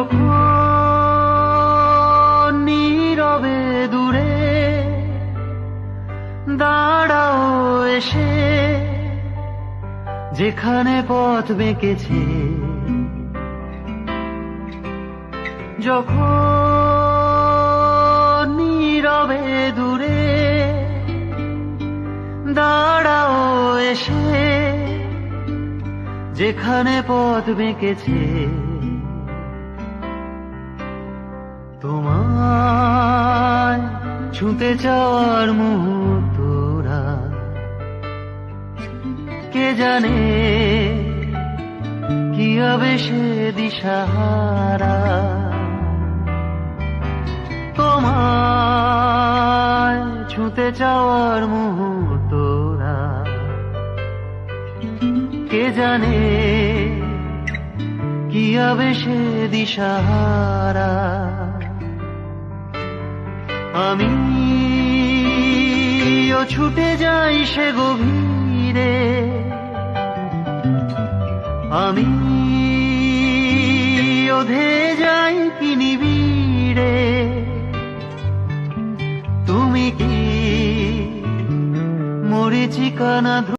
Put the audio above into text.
যখন নীরবে দূরে দাঁড়াও এসে, যেখানে পথ বেঁকেছে। যখন নীরবে দূরে দাঁড়াও এসে, যেখানে পথ বেঁকেছে। তোমায় ছুঁতে চাওয়ার মুহূর্তরা কে জানে কি হবে সে দিশাহারা। তোমায় ছুঁতে চাওয়ার মুহূর্তরা কে জানে কি হবে সে দিশাহারা। আমি ছুটে যাই সে গভীরে। আমি ওধে যাই কি নিবিড়ে তুমি কি মরিচিকা না